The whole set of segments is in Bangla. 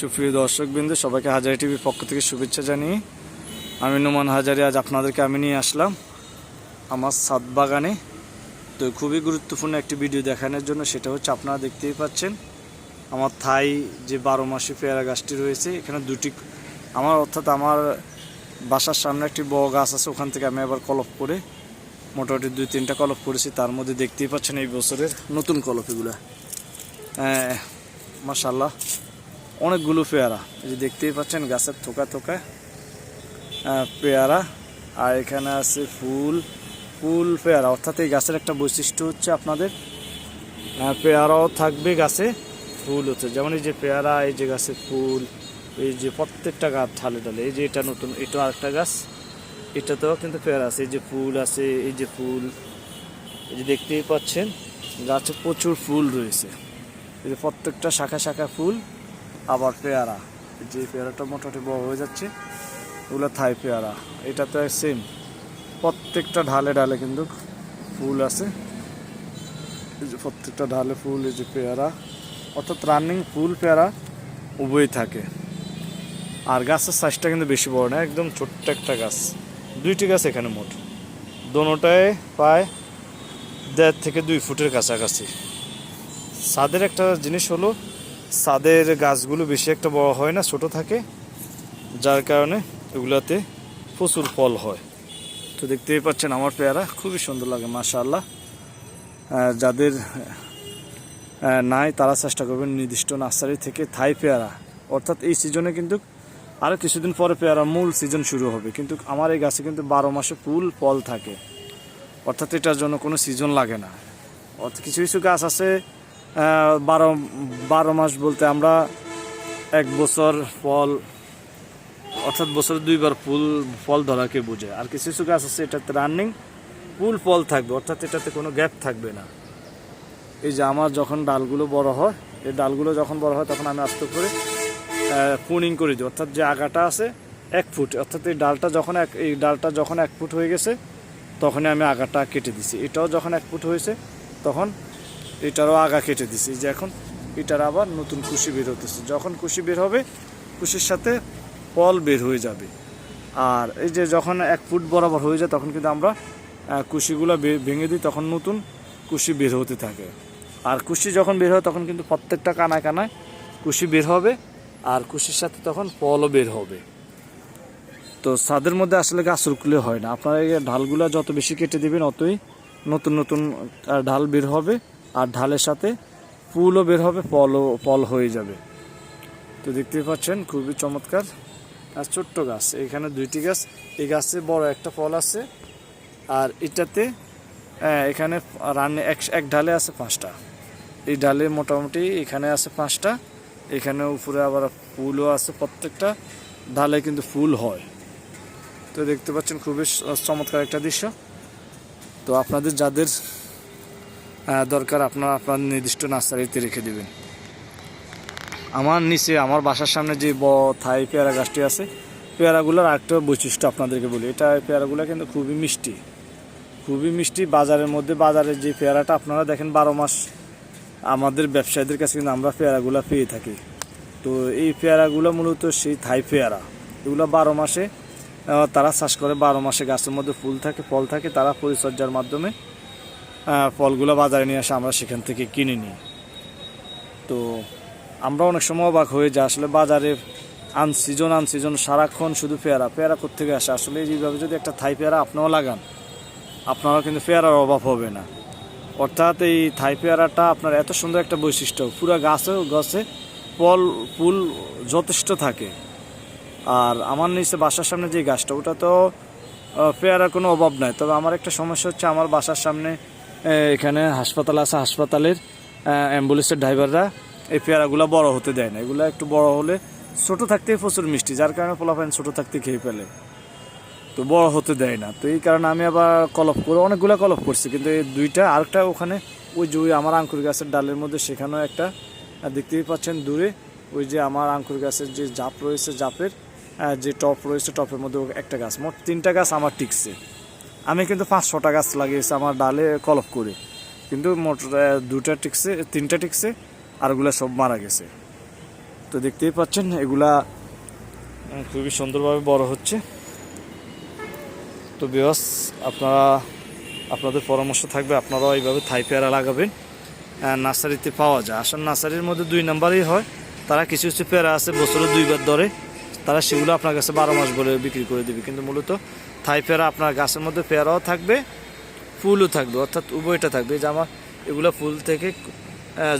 সুপ্রিয় দর্শক বিন্দু সবাইকে হাজারি টিভির পক্ষ থেকে শুভেচ্ছা জানিয়ে আমি নোমান হাজারি, আজ আপনাদেরকে আমি নিয়ে আসলাম আমার সাত বাগানে। তো খুবই গুরুত্বপূর্ণ একটি ভিডিও দেখানোর জন্য, সেটা হচ্ছে আপনারা দেখতেই পাচ্ছেন, আমার থাই যে বারো মাসি পেয়ারা গাছটি রয়েছে, এখানে দুটি, আমার অর্থাৎ আমার বাসার সামনে একটি বড় গাছ আছে, ওখান থেকে আমি আবার কলপ করে, মোটামুটি দুই তিনটা কলপ করেছি, তার মধ্যে দেখতেই পাচ্ছেন এই বছরের নতুন কলপ এগুলা। মাসাল্লাহ অনেকগুলো পেয়ারা। এই যে দেখতেই পাচ্ছেন, গাছের থোকা থোকা পেয়ারা। আর এখানে আছে ফুল ফুল পেয়ারা। অর্থাৎ এই গাছের একটা বৈশিষ্ট্য হচ্ছে আপনাদের পেয়ারাও থাকবে গাছে, ফুল হচ্ছে। যেমন এই যে পেয়ারা, এই যে গাছে ফুল, এই যে প্রত্যেকটা গাছ ঢালে ঢালে। এই যে এটা নতুন, এটা আরেকটা গাছ, এটাতেও কিন্তু পেয়ারা আছে। এই যে ফুল আছে, এই যে ফুল, এই যে দেখতেই পাচ্ছেন, গাছে প্রচুর ফুল রয়েছে। এই যে প্রত্যেকটা শাখা শাখা ফুল আবার পেয়ারা। যে পেয়ারাটা মোটামুটি বড় হয়ে যাচ্ছে ওগুলো থাই পেয়ারা। এটা তো সেম প্রত্যেকটা ঢালে ঢালে কিন্তু ফুল আছে। এই যে প্রত্যেকটা ঢালে ফুল, এই যে পেয়ারা, অর্থাৎ রানিং ফুল পেয়ারা উভয়ই থাকে। আর গাছের সাইজটা কিন্তু বেশি বড় না, একদম ছোট্ট একটা গাছ। দুইটি গাছ এখানে মোট। দোনোটায় প্রায় দেড় থেকে দুই ফুটের কাছাকাছি। ছাদের একটা জিনিস হলো ছাদের গাছগুলো বেশি একটা বড় হয় না, ছোট থাকে। যার কারণে এগুলাতে প্রচুর ফল হয়। তো দেখতেই পাচ্ছেন আমার পেয়ারা, খুবই সুন্দর লাগে, মাশাআল্লাহ। যাদের নাই তারা চেষ্টা করবেন নির্দিষ্ট নার্সারি থেকে থাই পেয়ারা। অর্থাৎ এই সিজনে কিন্তু আরও কিছুদিন পরে পেয়ারা মূল সিজন শুরু হবে। কিন্তু আমার এই গাছে কিন্তু বারো মাসে ফুল ফল থাকে। অর্থাৎ এটার জন্য কোনো সিজন লাগে না। অর্থাৎ কিছু কিছু গাছ আছে বারো বারো মাস বলতে আমরা এক বছর ফল, অর্থাৎ বছরে দুইবার ফুল, ফল ধরাকে বোঝে। আর কিছু কিছু গাছ আছে এটাতে রানিং ফুল ফল থাকবে, অর্থাৎ এটাতে কোনো গ্যাপ থাকবে না। এই যে আমার যখন ডালগুলো বড় হয়, এই ডালগুলো যখন বড় হয়, তখন আমি আস্তে করে পুনিং করে দিই। অর্থাৎ যে আগাটা আছে, এক ফুট, অর্থাৎ এই ডালটা যখন এক, এই ডালটা যখন এক ফুট হয়ে গেছে, তখনই আমি আগাটা কেটে দিছি। এটাও যখন এক ফুট হয়েছে, তখন এটারও আগা কেটে দিছি। এই যে এখন এটার আবার নতুন কুশি বের হতেছে। যখন কুশি বের হবে, কুশির সাথে ফল বের হয়ে যাবে। আর এই যে যখন এক ফুট বরাবর হয়ে যায়, তখন কিন্তু আমরা কুশিগুলো ভেঙে দিই, তখন নতুন কুশি বের হতে থাকে। আর কুশি যখন বের হয়, তখন কিন্তু প্রত্যেকটা কানায় কানায় কুশি বের হবে, আর কুশির সাথে তখন ফলও বের হবে। তো ছাদের মধ্যে আসলে গাছ রুকলে হয় না। আপনারা এই ঢালগুলো যত বেশি কেটে দেবেন, অতই নতুন নতুন ঢাল বের হবে। আর ঢালের সাথে ফুলও বের হবে পলও ফল হয়ে যাবে। তো দেখতেই পাচ্ছেন খুবই চমৎকার। আর ছোট্ট গাছ এখানে দুইটি গাছ এই গাছে বড় একটা ফল আছে আর এটাতে আহ, এখানে রান্নে এক এক ঢালে আছে পাঁচটা। এই ডালে মোটামুটি এখানে আছে পাঁচটা এখানে উপরে আবার ফুলও আছে প্রত্যেকটা ডালে কিন্তু ফুল হয়। তো দেখতে পাচ্ছেন খুবই চমৎকার একটা দৃশ্য। তো আপনাদের যাদের দরকার, আপনারা আপনার নির্দিষ্ট নার্সারিতে রেখে দেবেন। আমার নিচে, আমার বাসার সামনে যে ব থাই পেয়ারা গাছটি আছে, পেয়ারাগুলোর আরেকটা বৈশিষ্ট্য আপনাদেরকে বলি। এটা পেয়ারাগুলো কিন্তু খুবই মিষ্টি। খুবই মিষ্টি। বাজারের মধ্যে, বাজারের যে পেয়ারাটা আপনারা দেখেন, বারো মাস আমাদের ব্যবসায়ীদের কাছে কিন্তু আমরা পেয়ারাগুলো পেয়ে থাকি। তো এই পেয়ারাগুলো মূলত সেই থাই পেয়ারা। এগুলো বারো মাসে তারা চাষ করে। বারো মাসে গাছের মধ্যে ফুল থাকে, ফল থাকে, তারা পরিচর্যার মাধ্যমে ফলগুলো বাজারে নিয়ে আসে আমরা সেখান থেকে কিনে নিই। তো আমরা অনেক সময় অবাক হয়ে যাই আসলে বাজারে আনসিজন আনসিজন সারাক্ষণ শুধু পেয়ারা পেয়ারা থেকে আসে? আসলে এইভাবে যদি একটা থাই পেয়ারা আপনিও লাগান, আপনারও কিন্তু পেয়ারার অভাব হবে না। অর্থাৎ এই থাই পেয়ারাটা আপনার এত সুন্দর একটা বৈশিষ্ট্য, পুরো গাছেও গাছে ফল, ফুল যথেষ্ট থাকে। আর আমার নিচে বাসার সামনে যে গাছটা ওটা তো পেয়ারার কোনো অভাব নাই। তবে আমার একটা সমস্যা হচ্ছে, আমার বাসার সামনে এখানে হাসপাতাল আছে, হাসপাতালের অ্যাম্বুলেন্সের ড্রাইভাররা এই পেয়ারাগুলো বড় হতে দেয় না। এগুলো একটু বড় হলে ছোট থাকতেই প্রচুর মিষ্টি, যার কারণে পোলাপাইন ছোট থাকতে খেয়ে ফেলে। তো বড় হতে দেয় না। তো এই কারণে আমি আবার কলপ করে, অনেকগুলো কলপ করছি, কিন্তু এই দুইটা, আরেকটা ওখানে, ওই যে ওই আমার আঙ্কুর গাছের ডালের মধ্যে সেখানেও একটা দেখতেই পাচ্ছেন দূরে, ওই যে আমার আঙ্কুর গাছের যে জাপ রয়েছে, জাপের যে টপ রয়েছে, টপের মধ্যে একটা গাছ, মোট তিনটা গাছ আমার টিকছে। আমি কিন্তু পাঁচ ছটা গাছ লাগিয়েছি আমার ডালে কলপ করে। কিন্তু মোট দুটা টিকছে, তিনটা টিকছে আরগুলো সব মারা গেছে। তো দেখতেই পাচ্ছেন, এগুলা খুবই সুন্দরভাবে বড় হচ্ছে। তো বিয়স আপনারা, আপনাদের পরামর্শ থাকবে, আপনারাও এইভাবে থাই পেয়ারা লাগাবেন। নার্সারিতে পাওয়া যায়। আসলে নার্সারির মধ্যে দুই নাম্বারই হয়। তারা কিছু কিছু পেয়ারা আছে, বছরে দুইবার ধরে। তারা সেগুলো আপনার কাছে বারো মাস বলে বিক্রি করে দেবে। কিন্তু মূলত থাই পেয়ারা আপনার গাছের মধ্যে পেয়ারাও থাকবে, ফুলও থাকবে, অর্থাৎ উভয়টা থাকবে। যে আমার এগুলো ফুল থেকে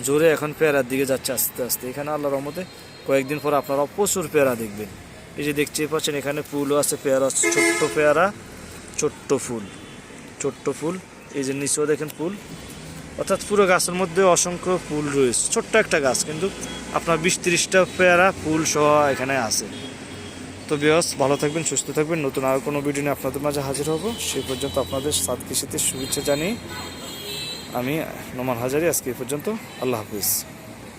জোরে এখন পেয়ারার দিকে যাচ্ছে আস্তে আস্তে। এখানে আল্লাহ রহমতে কয়েকদিন পর আপনারা প্রচুর পেয়ারা দেখবেন। এই যে দেখতেই পাচ্ছেন, এখানে ফুলও আছে, পেয়ারা আছে, ছোট্ট পেয়ারা, ছোট্ট ফুল ছোট্ট ফুল। এই যে নিচেও দেখেন ফুল। অর্থাৎ পুরো গাছের মধ্যে অসংখ্য ফুল রয়েছে। ছোট্ট একটা গাছ, কিন্তু আপনার বিশ তিরিশটা পেয়ারা ফুল সহ এখানে আছে। তো বিয়াস ভালো থাকবেন, সুস্থ থাকবেন। নতুন আর কোনো ভিডিও নিয়ে আপনাদের মাঝে হাজির হব। সেই পর্যন্ত আপনাদের সাত কৃষিতে শুভেচ্ছা জানিয়ে আমি নোমান হাজারি। আজকে এই পর্যন্ত আল্লাহ হাফিজ।